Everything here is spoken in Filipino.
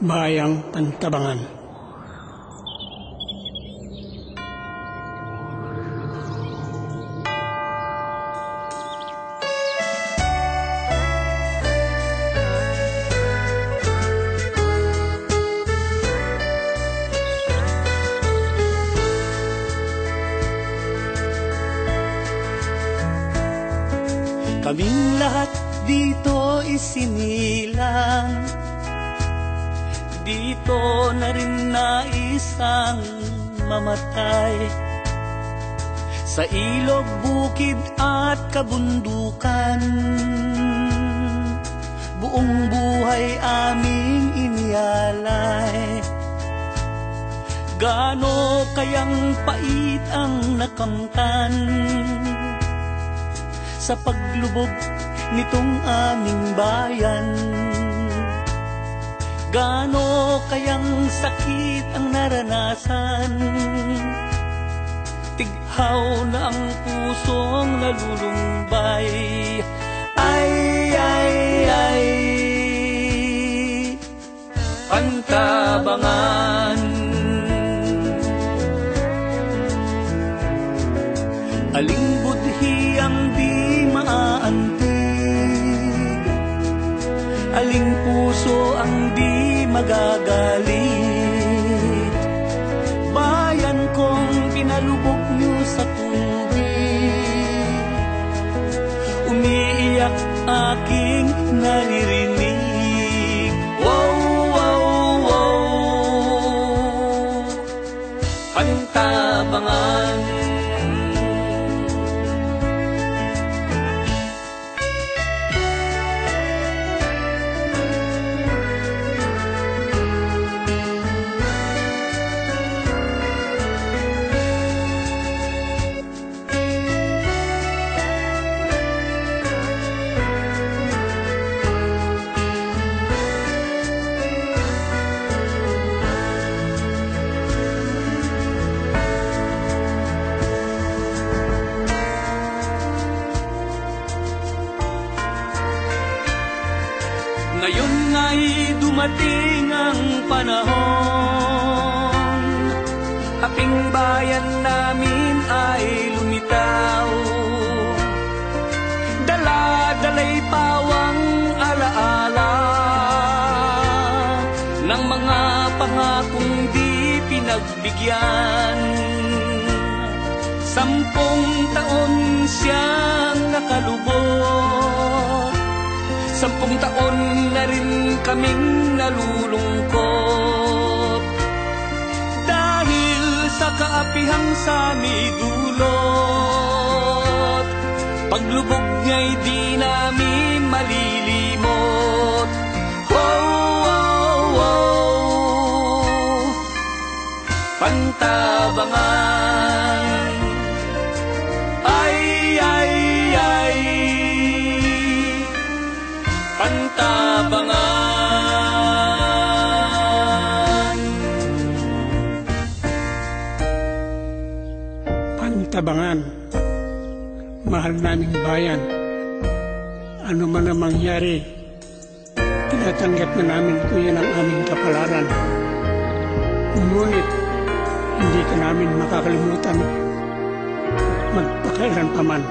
Bayang Pantabangan. Kaming lahat dito isinilang Dito na rin naisang mamatay Sa ilog, bukid at kabundukan Buong buhay aming inialay Gaano kayang pait ang nakamtan sa paglubog nitong aming bayan. Gaano kayang sakit ang naranasan? Tighaw na ang pusong nalulumbay. Ay, ay, ay. Pantabangan. Aling budhi ang di maaantig Aling puso ang di magagalit. Bayan kong pinalubog niyo sa tubig. Umiiyak aking naririnig. Wow, wow, wow. Pantabangan Ngayon nga'y dumating ang panahon. Aping bayan namin ay lumitaw. Dala-dalay pawang alaala Ng mga pangakong di pinagbigyan. Sampung taon Sampung taon na rin kaming nalulungkot. Dahil sa kaapihang sani dulot Paglubog niya'y di namin malilimot. Wow, wow, wow. Pantabangan Pantabangan Pantabangan. Mahal naming bayan. Ano man ang mangyari, tinatanggap na namin kung yan ang aming kapalaran. Ngunit, hindi ka namin makakalimutan magpakailan pa man.